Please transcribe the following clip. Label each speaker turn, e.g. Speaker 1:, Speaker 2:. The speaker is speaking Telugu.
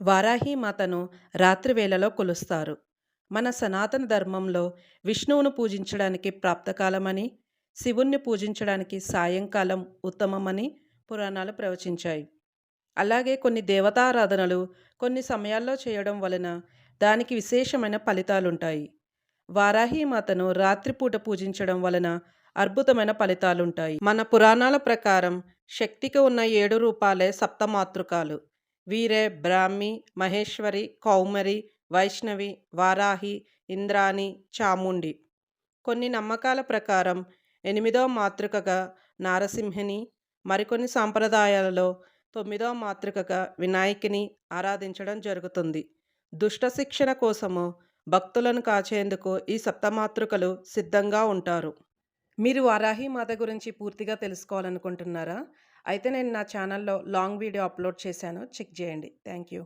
Speaker 1: వారాహి మాతను రాత్రి వేళలో కొలుస్తారు. మన సనాతన ధర్మంలో విష్ణువును పూజించడానికి ప్రాప్తకాలమని శివుణ్ణి పూజించడానికి సాయంకాలం ఉత్తమమని పురాణాలు ప్రవచించాయి. అలాగే కొన్ని దేవతారాధనలు కొన్ని సమయాల్లో చేయడం వలన దానికి విశేషమైన ఫలితాలుంటాయి. వారాహి మాతను రాత్రిపూట పూజించడం వలన అద్భుతమైన ఫలితాలుంటాయి. మన పురాణాల ప్రకారం శక్తికి ఉన్న ఏడు రూపాలే సప్తమాతృకాలు. వీరే బ్రాహ్మి మహేశ్వరి కౌమరి వైష్ణవి వారాహి ఇంద్రాణి చాముండి. కొన్ని నమ్మకాల ప్రకారం ఎనిమిదవ మాతృకగా నారసింహిని మరికొన్ని సాంప్రదాయాలలో తొమ్మిదవ మాతృకగా వినాయకిని ఆరాధించడం జరుగుతుంది. దుష్ట శిక్షణ కోసము భక్తులను కాచేందుకు ఈ సప్తమాతృకలు సిద్ధంగా ఉంటారు. మీరు వారాహి మాత గురించి పూర్తిగా తెలుసుకోవాలనుకుంటున్నారా? అయితే నేను నా ఛానల్లో లాంగ్ వీడియో అప్లోడ్ చేశాను. చెక్ చేయండి. Thank you